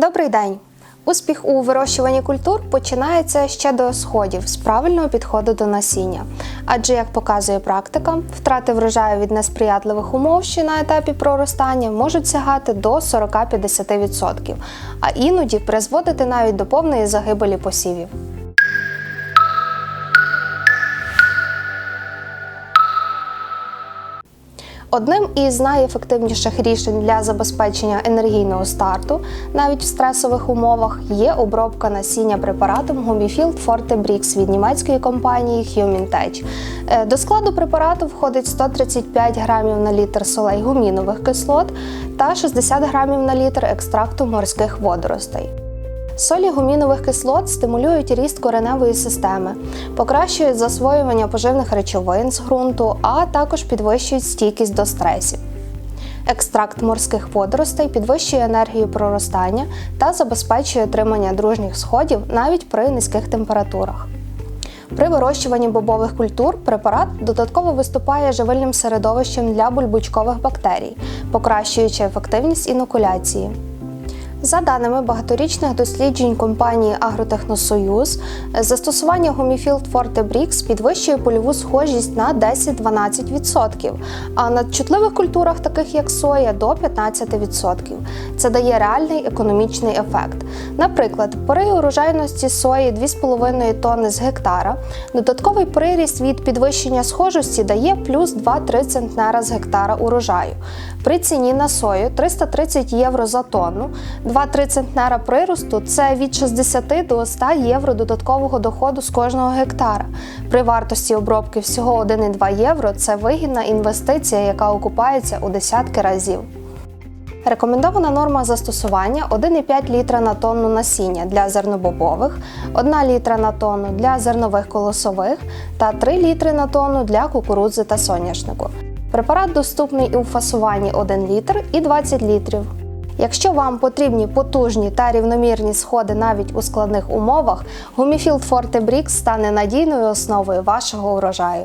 Добрий день! Успіх у вирощуванні культур починається ще до сходів з правильного підходу до насіння. Адже, як показує практика, втрати врожаю від несприятливих умов, що на етапі проростання можуть сягати до 40-50%, а іноді призводити навіть до повної загибелі посівів. Одним із найефективніших рішень для забезпечення енергійного старту, навіть в стресових умовах, є обробка насіння препаратом Forte Brix від німецької компанії Humintech. Е, До складу препарату входить 135 грамів на літр солей гумінових кислот та 60 грамів на літр екстракту морських водоростей. Солі гумінових кислот стимулюють ріст кореневої системи, покращують засвоювання поживних речовин з ґрунту, а також підвищують стійкість до стресів. Екстракт морських водоростей підвищує енергію проростання та забезпечує отримання дружніх сходів навіть при низьких температурах. При вирощуванні бобових культур препарат додатково виступає живильним середовищем для бульбочкових бактерій, покращуючи ефективність інокуляції. За даними багаторічних досліджень компанії Агротехносоюз, застосування гуміфілд Forte Brix підвищує польову схожість на 10-12%, а на чутливих культурах, таких як соя, до 15%. Це дає реальний економічний ефект. Наприклад, при урожайності сої 2,5 тонни з гектара, додатковий приріст від підвищення схожості дає плюс 2-3 центнера з гектара урожаю. При ціні на сою 330 євро за тонну, 2-3 центнера приросту це від 60 до 100 євро додаткового доходу з кожного гектара. При вартості обробки всього 1,2 євро це вигідна інвестиція, яка окупається у десятки разів. Рекомендована норма застосування 1,5 літра на тонну насіння для зернобобових, 1 літра на тонну для зернових колосових та 3 літри на тонну для кукурудзи та соняшнику. Препарат доступний у фасуванні 1 літр і 20 літрів. Якщо вам потрібні потужні та рівномірні сходи навіть у складних умовах, Гуміфілд Forte Brix стане надійною основою вашого урожаю.